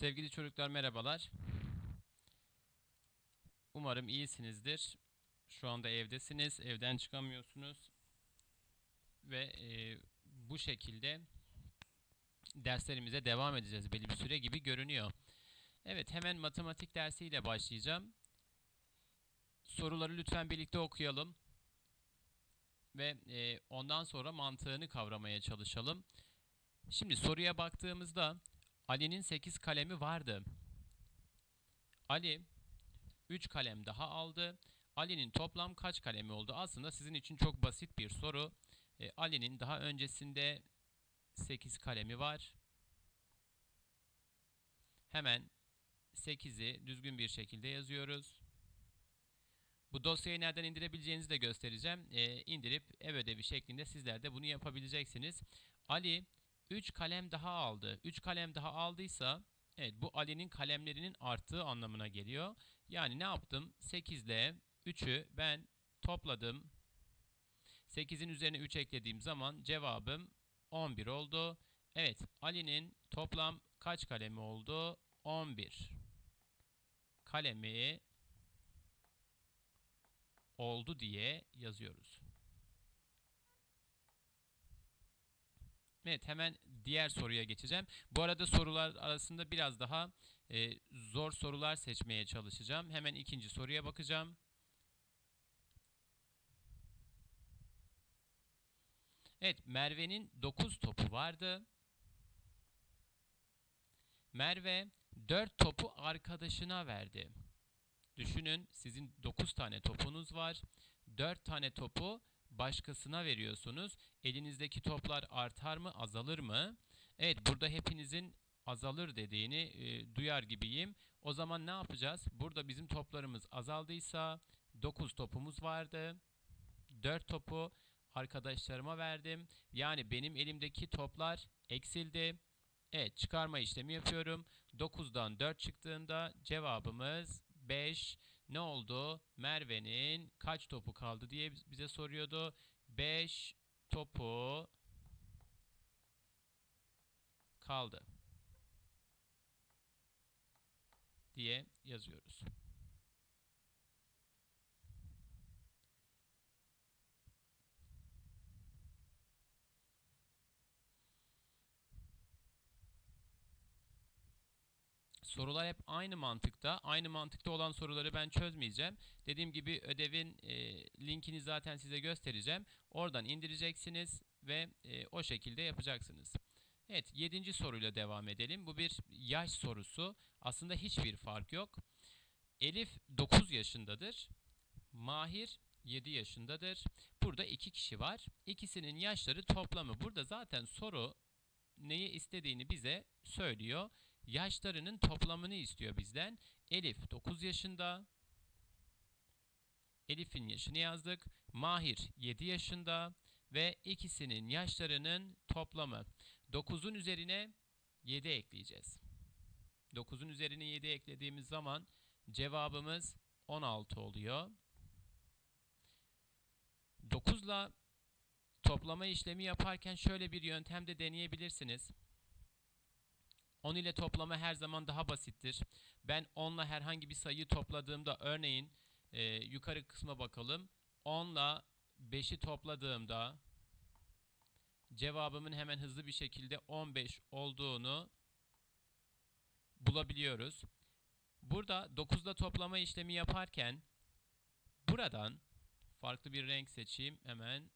Sevgili çocuklar merhabalar. Umarım iyisinizdir. Şu anda evdesiniz, evden çıkamıyorsunuz ve e, bu şekilde derslerimize devam edeceğiz belli bir süre gibi görünüyor. Evet, hemen matematik dersiyle başlayacağım. Soruları lütfen birlikte okuyalım ve e, ondan sonra mantığını kavramaya çalışalım. Şimdi soruya baktığımızda Ali'nin 8 kalemi vardı. Ali 3 kalem daha aldı. Ali'nin toplam kaç kalemi oldu? Aslında sizin için çok basit bir soru. E, Ali'nin daha öncesinde 8 kalemi var. Hemen 8'i düzgün bir şekilde yazıyoruz. Bu dosyayı nereden indirebileceğinizi de göstereceğim. E, indirip ev ödevi şeklinde sizler de bunu yapabileceksiniz. Ali 3 kalem daha aldı. 3 kalem daha aldıysa evet bu Ali'nin kalemlerinin arttığı anlamına geliyor. Yani ne yaptım? 8 ile 3'ü ben topladım. 8'in üzerine 3 eklediğim zaman cevabım 11 oldu. Evet Ali'nin toplam kaç kalemi oldu? 11 kalemi oldu diye yazıyoruz. Evet hemen diğer soruya geçeceğim. Bu arada sorular arasında biraz daha e, zor sorular seçmeye çalışacağım. Hemen ikinci soruya bakacağım. Evet Merve'nin 9 topu vardı. Merve 4 topu arkadaşına verdi. Düşünün sizin 9 tane topunuz var. 4 tane topu başkasına veriyorsunuz. Elinizdeki toplar artar mı, azalır mı? Evet, burada hepinizin azalır dediğini e, duyar gibiyim. O zaman ne yapacağız? Burada bizim toplarımız azaldıysa 9 topumuz vardı. 4 topu arkadaşlarıma verdim. Yani benim elimdeki toplar eksildi. Evet, çıkarma işlemi yapıyorum. 9'dan 4 çıktığında cevabımız 5 ne oldu? Merve'nin kaç topu kaldı diye bize soruyordu. 5 topu kaldı diye yazıyoruz. Sorular hep aynı mantıkta. Aynı mantıkta olan soruları ben çözmeyeceğim. Dediğim gibi ödevin e, linkini zaten size göstereceğim. Oradan indireceksiniz ve e, o şekilde yapacaksınız. Evet, yedinci soruyla devam edelim. Bu bir yaş sorusu. Aslında hiçbir fark yok. Elif 9 yaşındadır. Mahir 7 yaşındadır. Burada iki kişi var. İkisinin yaşları toplamı. Burada zaten soru neyi istediğini bize söylüyor yaşlarının toplamını istiyor bizden. Elif 9 yaşında. Elif'in yaşını yazdık. Mahir 7 yaşında ve ikisinin yaşlarının toplamı. 9'un üzerine 7 ekleyeceğiz. 9'un üzerine 7 eklediğimiz zaman cevabımız 16 oluyor. 9 ile toplama işlemi yaparken şöyle bir yöntem de deneyebilirsiniz. 10 ile toplama her zaman daha basittir. Ben 10 ile herhangi bir sayıyı topladığımda örneğin e, yukarı kısma bakalım. 10 ile 5'i topladığımda cevabımın hemen hızlı bir şekilde 15 olduğunu bulabiliyoruz. Burada 9 ile toplama işlemi yaparken buradan farklı bir renk seçeyim hemen.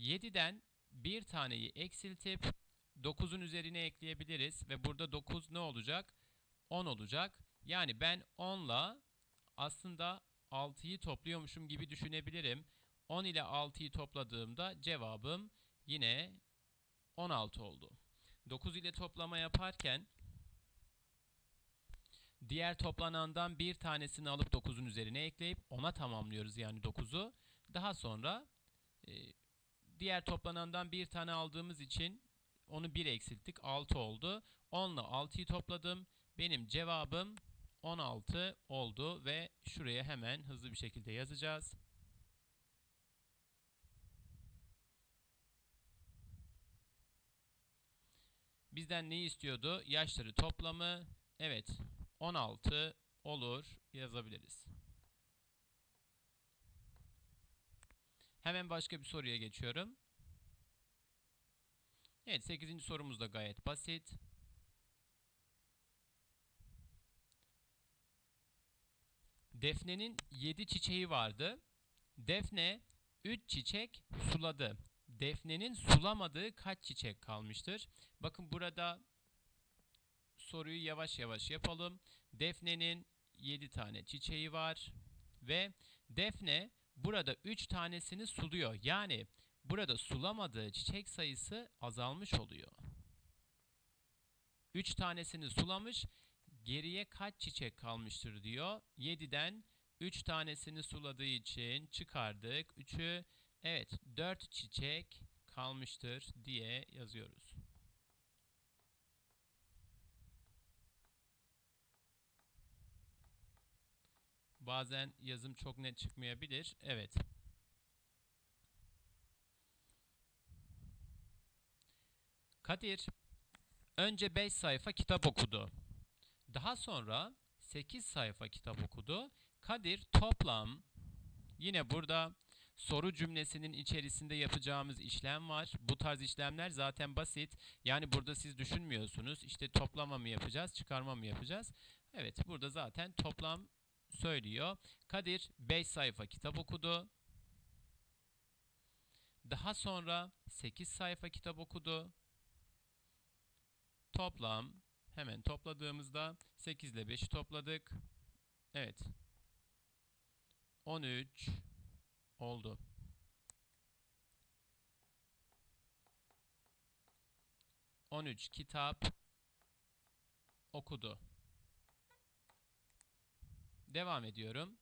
7'den bir taneyi eksiltip 9'un üzerine ekleyebiliriz ve burada 9 ne olacak? 10 olacak. Yani ben 10 ile aslında 6'yı topluyormuşum gibi düşünebilirim. 10 ile 6'yı topladığımda cevabım yine 16 oldu. 9 ile toplama yaparken diğer toplanandan bir tanesini alıp 9'un üzerine ekleyip ona tamamlıyoruz yani 9'u. Daha sonra e, diğer toplanandan bir tane aldığımız için onu 1 eksilttik. 6 oldu. 10 ile 6'yı topladım. Benim cevabım 16 oldu ve şuraya hemen hızlı bir şekilde yazacağız. bizden neyi istiyordu? Yaşları toplamı. Evet 16 olur yazabiliriz. Hemen başka bir soruya geçiyorum. Evet 8. sorumuz da gayet basit. Defne'nin 7 çiçeği vardı. Defne 3 çiçek suladı. Defne'nin sulamadığı kaç çiçek kalmıştır? Bakın burada soruyu yavaş yavaş yapalım. Defne'nin 7 tane çiçeği var ve Defne burada 3 tanesini suluyor. Yani burada sulamadığı çiçek sayısı azalmış oluyor. 3 tanesini sulamış, geriye kaç çiçek kalmıştır diyor. 7'den 3 tanesini suladığı için çıkardık. 3'ü evet 4 çiçek kalmıştır diye yazıyoruz. Bazen yazım çok net çıkmayabilir. Evet. Kadir önce 5 sayfa kitap okudu. Daha sonra 8 sayfa kitap okudu. Kadir toplam yine burada soru cümlesinin içerisinde yapacağımız işlem var. Bu tarz işlemler zaten basit. Yani burada siz düşünmüyorsunuz. İşte toplama mı yapacağız, çıkarma mı yapacağız? Evet, burada zaten toplam söylüyor. Kadir 5 sayfa kitap okudu. Daha sonra 8 sayfa kitap okudu. Toplam hemen topladığımızda 8 ile 5'i topladık. Evet. 13 oldu. On üç kitap okudu. Devam ediyorum.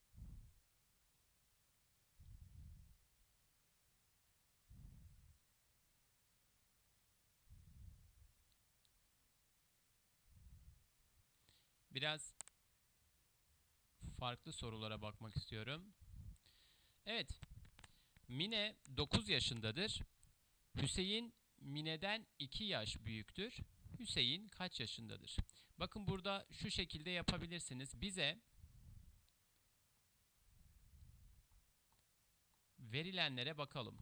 Biraz farklı sorulara bakmak istiyorum. Evet. Mine 9 yaşındadır. Hüseyin Mine'den 2 yaş büyüktür. Hüseyin kaç yaşındadır? Bakın burada şu şekilde yapabilirsiniz. Bize verilenlere bakalım.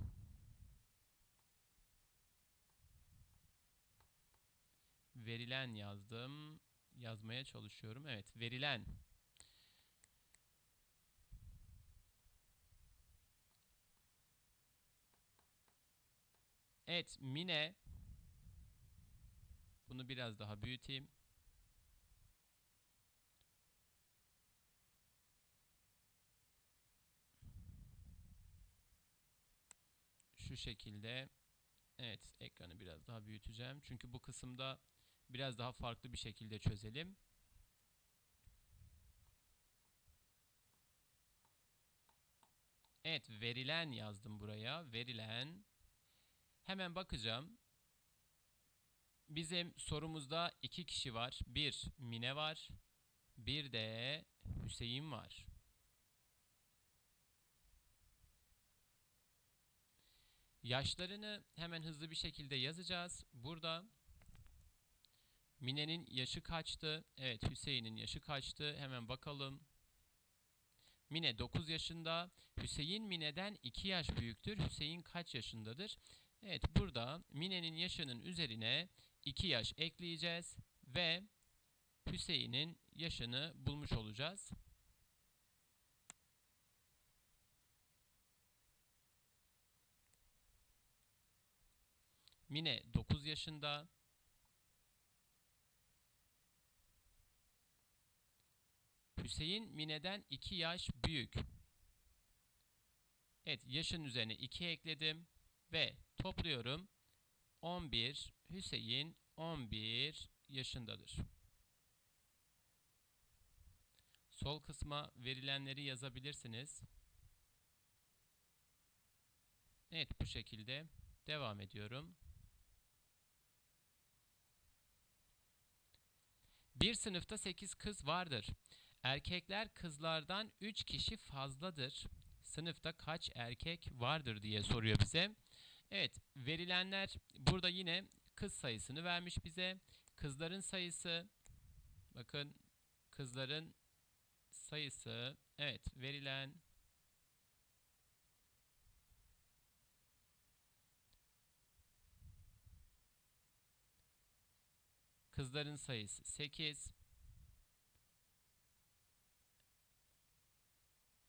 Verilen yazdım. Yazmaya çalışıyorum. Evet, verilen. Evet, Mine. Bunu biraz daha büyüteyim. Şu şekilde evet ekranı biraz daha büyüteceğim. Çünkü bu kısımda biraz daha farklı bir şekilde çözelim. Evet verilen yazdım buraya. Verilen. Hemen bakacağım. Bizim sorumuzda iki kişi var. Bir Mine var. Bir de Hüseyin var. Yaşlarını hemen hızlı bir şekilde yazacağız. Burada Mine'nin yaşı kaçtı? Evet Hüseyin'in yaşı kaçtı? Hemen bakalım. Mine 9 yaşında. Hüseyin Mine'den 2 yaş büyüktür. Hüseyin kaç yaşındadır? Evet burada Mine'nin yaşının üzerine 2 yaş ekleyeceğiz ve Hüseyin'in yaşını bulmuş olacağız. Mine 9 yaşında. Hüseyin Mine'den 2 yaş büyük. Evet yaşın üzerine 2 ekledim ve topluyorum. 11 Hüseyin 11 yaşındadır. Sol kısma verilenleri yazabilirsiniz. Evet bu şekilde devam ediyorum. Bir sınıfta 8 kız vardır. Erkekler kızlardan 3 kişi fazladır. Sınıfta kaç erkek vardır diye soruyor bize. Evet verilenler burada yine kız sayısını vermiş bize. Kızların sayısı bakın kızların sayısı evet verilen kızların sayısı 8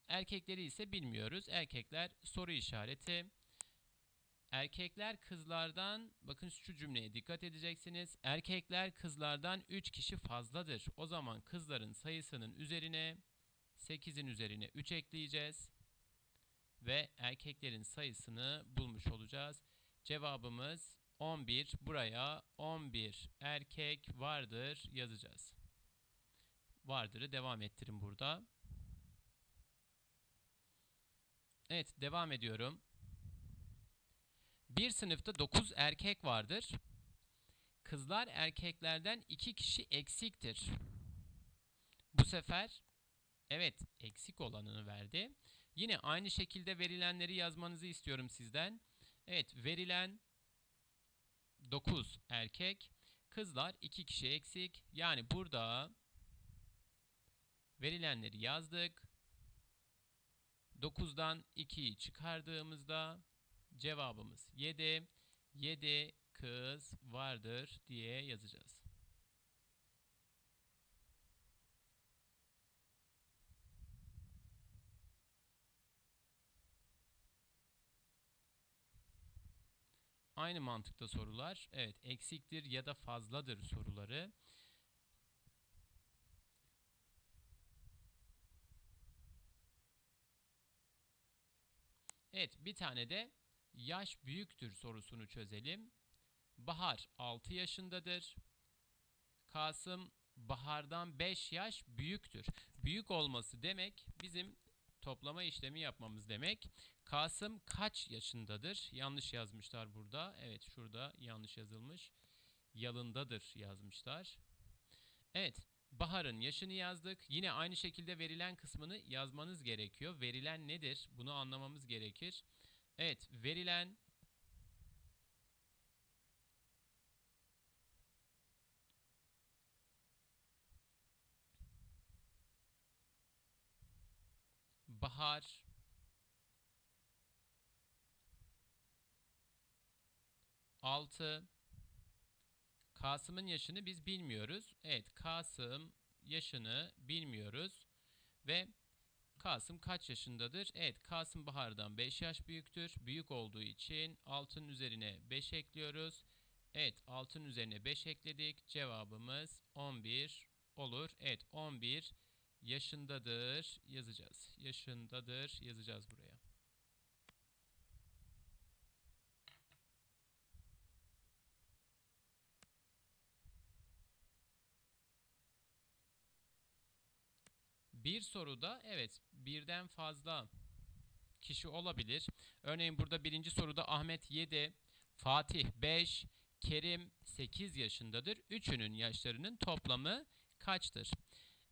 Erkekleri ise bilmiyoruz. Erkekler soru işareti. Erkekler kızlardan bakın şu cümleye dikkat edeceksiniz. Erkekler kızlardan 3 kişi fazladır. O zaman kızların sayısının üzerine 8'in üzerine 3 ekleyeceğiz. Ve erkeklerin sayısını bulmuş olacağız. Cevabımız 11. Buraya 11 erkek vardır yazacağız. Vardır'ı devam ettirin burada. Evet devam ediyorum. Bir sınıfta 9 erkek vardır. Kızlar erkeklerden 2 kişi eksiktir. Bu sefer evet eksik olanını verdi. Yine aynı şekilde verilenleri yazmanızı istiyorum sizden. Evet verilen 9 erkek, kızlar 2 kişi eksik. Yani burada verilenleri yazdık. 9'dan 2'yi çıkardığımızda cevabımız 7. 7 kız vardır diye yazacağız. Aynı mantıkta sorular. Evet, eksiktir ya da fazladır soruları. Evet, bir tane de yaş büyüktür sorusunu çözelim. Bahar 6 yaşındadır. Kasım Bahar'dan 5 yaş büyüktür. Büyük olması demek bizim toplama işlemi yapmamız demek. Kasım kaç yaşındadır? Yanlış yazmışlar burada. Evet şurada yanlış yazılmış. Yalındadır yazmışlar. Evet Bahar'ın yaşını yazdık. Yine aynı şekilde verilen kısmını yazmanız gerekiyor. Verilen nedir? Bunu anlamamız gerekir. Evet verilen Bahar altı Kasım'ın yaşını biz bilmiyoruz. Evet Kasım yaşını bilmiyoruz. Ve Kasım kaç yaşındadır? Evet Kasım Bahar'dan 5 yaş büyüktür. Büyük olduğu için altın üzerine 5 ekliyoruz. Evet altın üzerine 5 ekledik. Cevabımız 11 olur. Evet 11 yaşındadır yazacağız. Yaşındadır yazacağız buraya. Bir soruda evet birden fazla kişi olabilir. Örneğin burada birinci soruda Ahmet 7, Fatih 5, Kerim 8 yaşındadır. Üçünün yaşlarının toplamı kaçtır?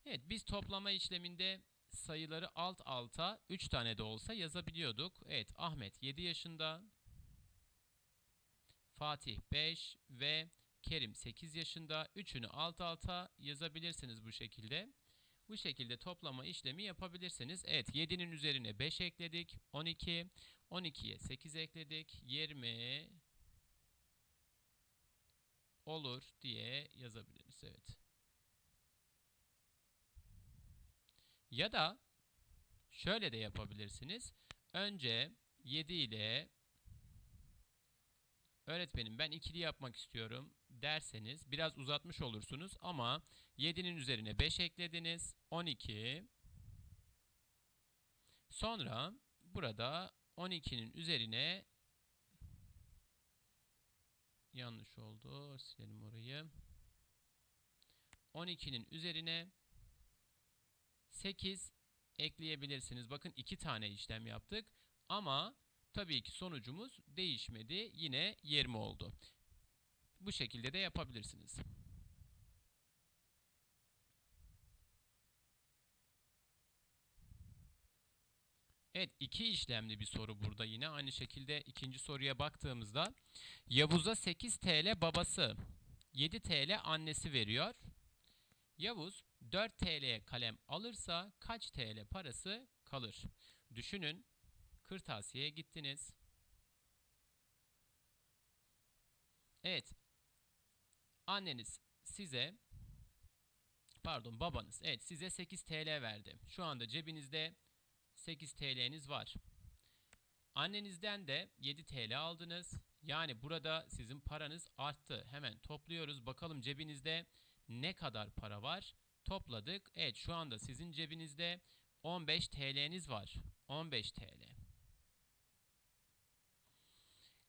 Evet biz toplama işleminde sayıları alt alta 3 tane de olsa yazabiliyorduk. Evet Ahmet 7 yaşında, Fatih 5 ve Kerim 8 yaşında. Üçünü alt alta yazabilirsiniz bu şekilde. Bu şekilde toplama işlemi yapabilirsiniz. Evet 7'nin üzerine 5 ekledik. 12. 12'ye 8 ekledik. 20 olur diye yazabiliriz. Evet. Ya da şöyle de yapabilirsiniz. Önce 7 ile öğretmenim ben ikili yapmak istiyorum derseniz biraz uzatmış olursunuz ama 7'nin üzerine 5 eklediniz. 12 sonra burada 12'nin üzerine yanlış oldu. Silelim orayı. 12'nin üzerine 8 ekleyebilirsiniz. Bakın iki tane işlem yaptık. Ama tabii ki sonucumuz değişmedi. Yine 20 oldu. Bu şekilde de yapabilirsiniz. Evet iki işlemli bir soru burada yine. Aynı şekilde ikinci soruya baktığımızda Yavuz'a 8 TL babası 7 TL annesi veriyor. Yavuz 4 TL'ye kalem alırsa kaç TL parası kalır? Düşünün kırtasiyeye gittiniz. Evet. Anneniz size pardon babanız evet size 8 TL verdi. Şu anda cebinizde 8 TL'niz var. Annenizden de 7 TL aldınız. Yani burada sizin paranız arttı. Hemen topluyoruz. Bakalım cebinizde ne kadar para var? Topladık. Evet şu anda sizin cebinizde 15 TL'niz var. 15 TL.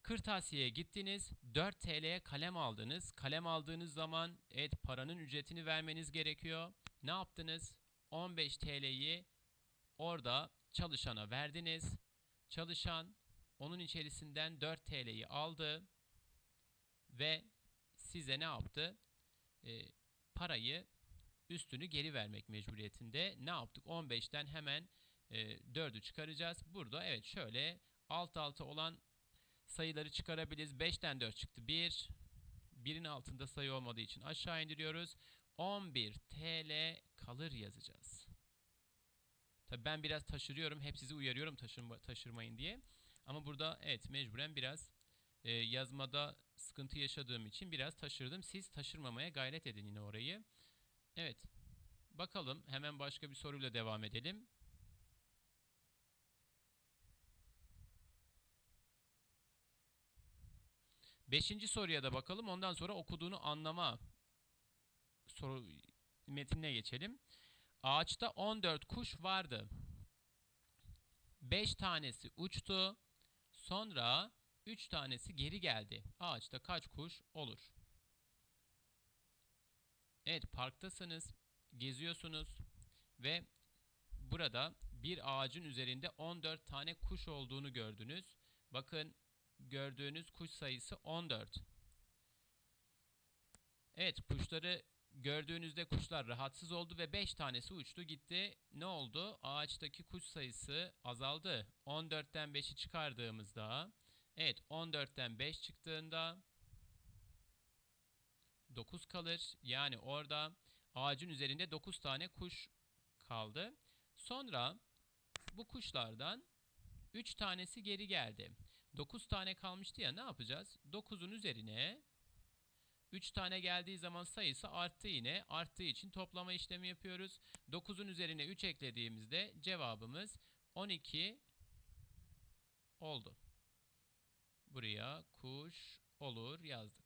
Kırtasiye'ye gittiniz. 4 TL'ye kalem aldınız. Kalem aldığınız zaman evet paranın ücretini vermeniz gerekiyor. Ne yaptınız? 15 TL'yi orada çalışana verdiniz. Çalışan onun içerisinden 4 TL'yi aldı ve size ne yaptı? Ee, parayı üstünü geri vermek mecburiyetinde. Ne yaptık? 15'ten hemen e, 4'ü çıkaracağız. Burada evet şöyle alt alta olan sayıları çıkarabiliriz. 5'ten 4 çıktı. 1. 1'in altında sayı olmadığı için aşağı indiriyoruz. 11 TL kalır yazacağız. Tabii ben biraz taşırıyorum. Hep sizi uyarıyorum taşırma, taşırmayın diye. Ama burada evet mecburen biraz e, yazmada sıkıntı yaşadığım için biraz taşırdım. Siz taşırmamaya gayret edin yine orayı. Evet. Bakalım hemen başka bir soruyla devam edelim. Beşinci soruya da bakalım. Ondan sonra okuduğunu anlama soru metinine geçelim. Ağaçta 14 kuş vardı. 5 tanesi uçtu. Sonra 3 tanesi geri geldi. Ağaçta kaç kuş olur? Evet parktasınız. Geziyorsunuz. Ve burada bir ağacın üzerinde 14 tane kuş olduğunu gördünüz. Bakın gördüğünüz kuş sayısı 14. Evet kuşları gördüğünüzde kuşlar rahatsız oldu ve 5 tanesi uçtu gitti. Ne oldu? Ağaçtaki kuş sayısı azaldı. 14'ten 5'i çıkardığımızda evet 14'ten 5 çıktığında 9 kalır. Yani orada ağacın üzerinde 9 tane kuş kaldı. Sonra bu kuşlardan 3 tanesi geri geldi. 9 tane kalmıştı ya ne yapacağız? 9'un üzerine 3 tane geldiği zaman sayısı arttı yine. Arttığı için toplama işlemi yapıyoruz. 9'un üzerine 3 eklediğimizde cevabımız 12 oldu. Buraya kuş olur yazdık.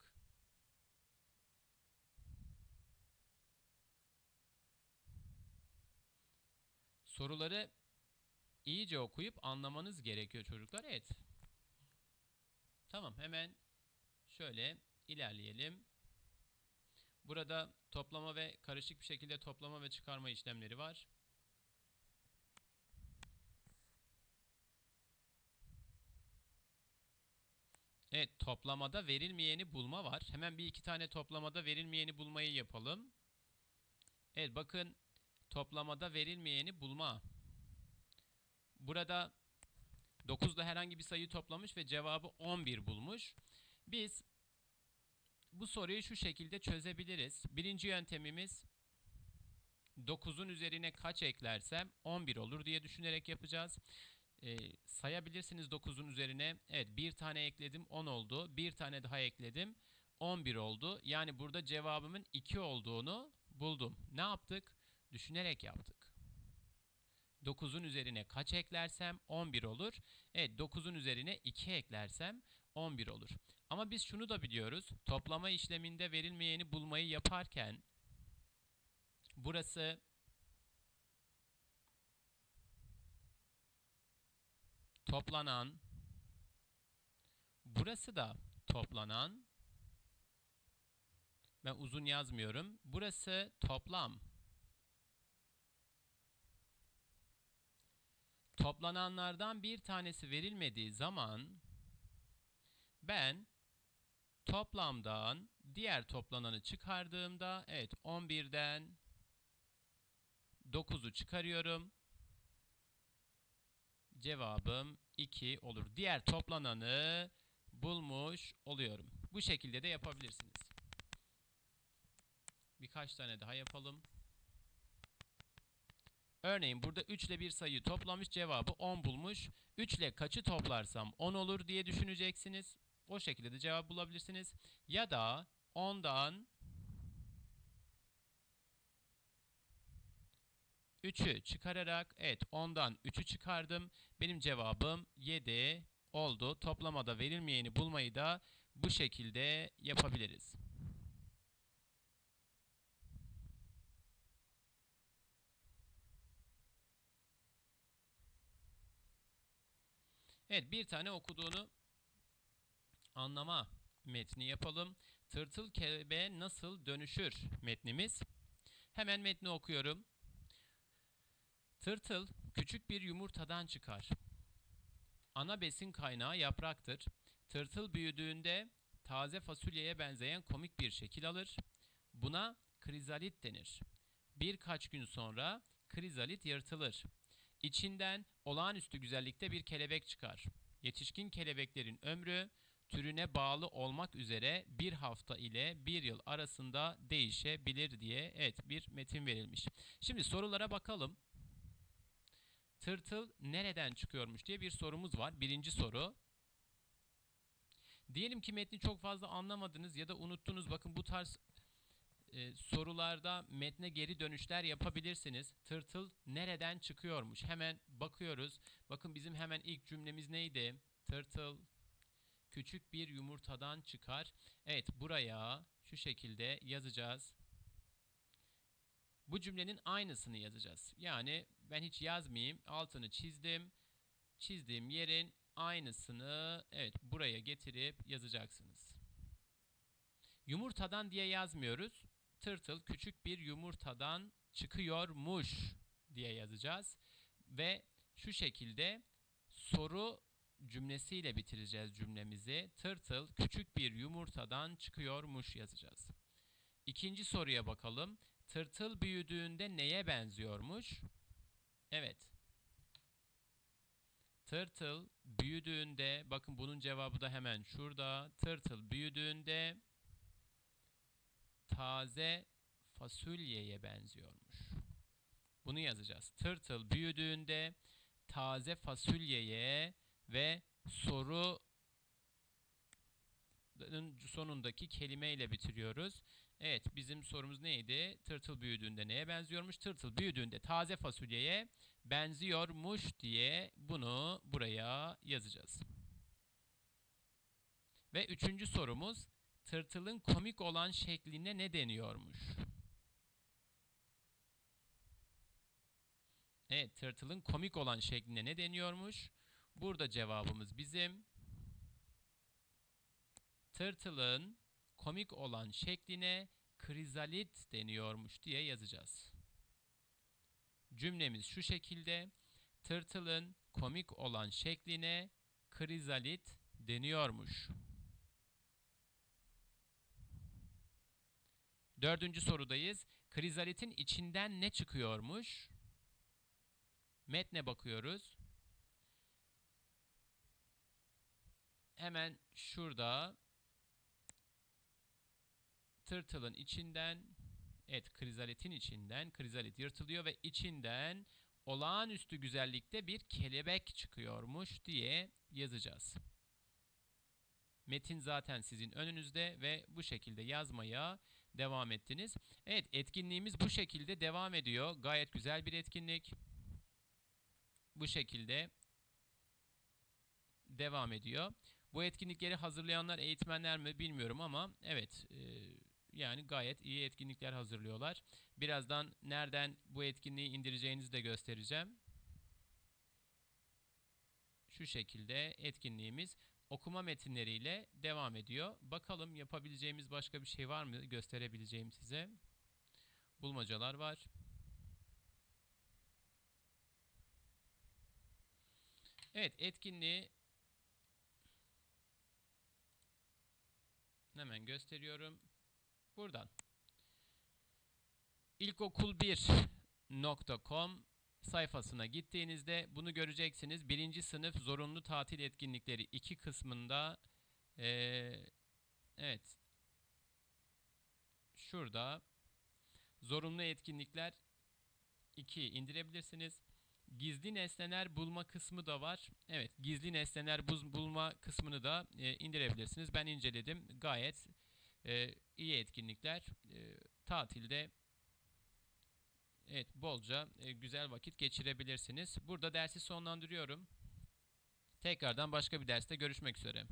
Soruları iyice okuyup anlamanız gerekiyor çocuklar. Evet. Tamam hemen şöyle ilerleyelim. Burada toplama ve karışık bir şekilde toplama ve çıkarma işlemleri var. Evet toplamada verilmeyeni bulma var. Hemen bir iki tane toplamada verilmeyeni bulmayı yapalım. Evet bakın toplamada verilmeyeni bulma. Burada 9'da herhangi bir sayı toplamış ve cevabı 11 bulmuş. Biz bu soruyu şu şekilde çözebiliriz. Birinci yöntemimiz 9'un üzerine kaç eklersem 11 olur diye düşünerek yapacağız. Ee, sayabilirsiniz 9'un üzerine. Evet bir tane ekledim 10 oldu. Bir tane daha ekledim 11 oldu. Yani burada cevabımın 2 olduğunu buldum. Ne yaptık? Düşünerek yaptık. 9'un üzerine kaç eklersem 11 olur. Evet 9'un üzerine 2 eklersem 11 olur. Ama biz şunu da biliyoruz. Toplama işleminde verilmeyeni bulmayı yaparken burası toplanan burası da toplanan ben uzun yazmıyorum. Burası toplam. Toplananlardan bir tanesi verilmediği zaman ben toplamdan diğer toplananı çıkardığımda evet 11'den 9'u çıkarıyorum. cevabım 2 olur. Diğer toplananı bulmuş oluyorum. Bu şekilde de yapabilirsiniz. Birkaç tane daha yapalım. Örneğin burada 3 ile bir sayıyı toplamış cevabı 10 bulmuş. 3 ile kaçı toplarsam 10 olur diye düşüneceksiniz. O şekilde de cevap bulabilirsiniz. Ya da 10'dan 3'ü çıkararak evet 10'dan 3'ü çıkardım. Benim cevabım 7 oldu. Toplamada verilmeyeni bulmayı da bu şekilde yapabiliriz. Evet bir tane okuduğunu anlama metni yapalım. Tırtıl kelebeğe nasıl dönüşür metnimiz. Hemen metni okuyorum. Tırtıl küçük bir yumurtadan çıkar. Ana besin kaynağı yapraktır. Tırtıl büyüdüğünde taze fasulyeye benzeyen komik bir şekil alır. Buna krizalit denir. Birkaç gün sonra krizalit yırtılır. İçinden olağanüstü güzellikte bir kelebek çıkar. Yetişkin kelebeklerin ömrü türüne bağlı olmak üzere bir hafta ile bir yıl arasında değişebilir diye evet bir metin verilmiş. Şimdi sorulara bakalım. Tırtıl nereden çıkıyormuş diye bir sorumuz var. Birinci soru. Diyelim ki metni çok fazla anlamadınız ya da unuttunuz. Bakın bu tarz e, sorularda metne geri dönüşler yapabilirsiniz. Tırtıl nereden çıkıyormuş? Hemen bakıyoruz. Bakın bizim hemen ilk cümlemiz neydi? Tırtıl küçük bir yumurtadan çıkar. Evet buraya şu şekilde yazacağız. Bu cümlenin aynısını yazacağız. Yani ben hiç yazmayayım. Altını çizdim. Çizdiğim yerin aynısını evet buraya getirip yazacaksınız. Yumurtadan diye yazmıyoruz. Tırtıl küçük bir yumurtadan çıkıyormuş diye yazacağız. Ve şu şekilde soru cümlesiyle bitireceğiz cümlemizi. Tırtıl küçük bir yumurtadan çıkıyormuş yazacağız. İkinci soruya bakalım. Tırtıl büyüdüğünde neye benziyormuş? Evet. Tırtıl büyüdüğünde, bakın bunun cevabı da hemen şurada. Tırtıl büyüdüğünde taze fasulyeye benziyormuş. Bunu yazacağız. Tırtıl büyüdüğünde taze fasulyeye ve soru sonundaki kelimeyle bitiriyoruz. Evet bizim sorumuz neydi? Tırtıl büyüdüğünde neye benziyormuş? Tırtıl büyüdüğünde taze fasulyeye benziyormuş diye bunu buraya yazacağız. Ve üçüncü sorumuz tırtılın komik olan şekline ne deniyormuş? Evet tırtılın komik olan şekline ne deniyormuş? Burada cevabımız bizim tırtılın komik olan şekline krizalit deniyormuş diye yazacağız. Cümlemiz şu şekilde. Tırtılın komik olan şekline krizalit deniyormuş. Dördüncü sorudayız. Krizalitin içinden ne çıkıyormuş? Metne bakıyoruz. Hemen şurada tırtılın içinden evet krizaletin içinden krizalit yırtılıyor ve içinden olağanüstü güzellikte bir kelebek çıkıyormuş diye yazacağız. Metin zaten sizin önünüzde ve bu şekilde yazmaya devam ettiniz. Evet etkinliğimiz bu şekilde devam ediyor. Gayet güzel bir etkinlik. Bu şekilde devam ediyor. Bu etkinlikleri hazırlayanlar eğitmenler mi bilmiyorum ama evet e, yani gayet iyi etkinlikler hazırlıyorlar. Birazdan nereden bu etkinliği indireceğinizi de göstereceğim. Şu şekilde etkinliğimiz okuma metinleriyle devam ediyor. Bakalım yapabileceğimiz başka bir şey var mı gösterebileceğim size. Bulmacalar var. Evet etkinliği hemen gösteriyorum. Buradan ilkokul1.com sayfasına gittiğinizde bunu göreceksiniz. Birinci sınıf zorunlu tatil etkinlikleri 2 kısmında eee, evet şurada zorunlu etkinlikler 2 indirebilirsiniz. Gizli nesneler bulma kısmı da var. Evet, gizli nesneler buz- bulma kısmını da e, indirebilirsiniz. Ben inceledim. Gayet e, iyi etkinlikler. E, tatilde evet bolca e, güzel vakit geçirebilirsiniz. Burada dersi sonlandırıyorum. Tekrardan başka bir derste görüşmek üzere.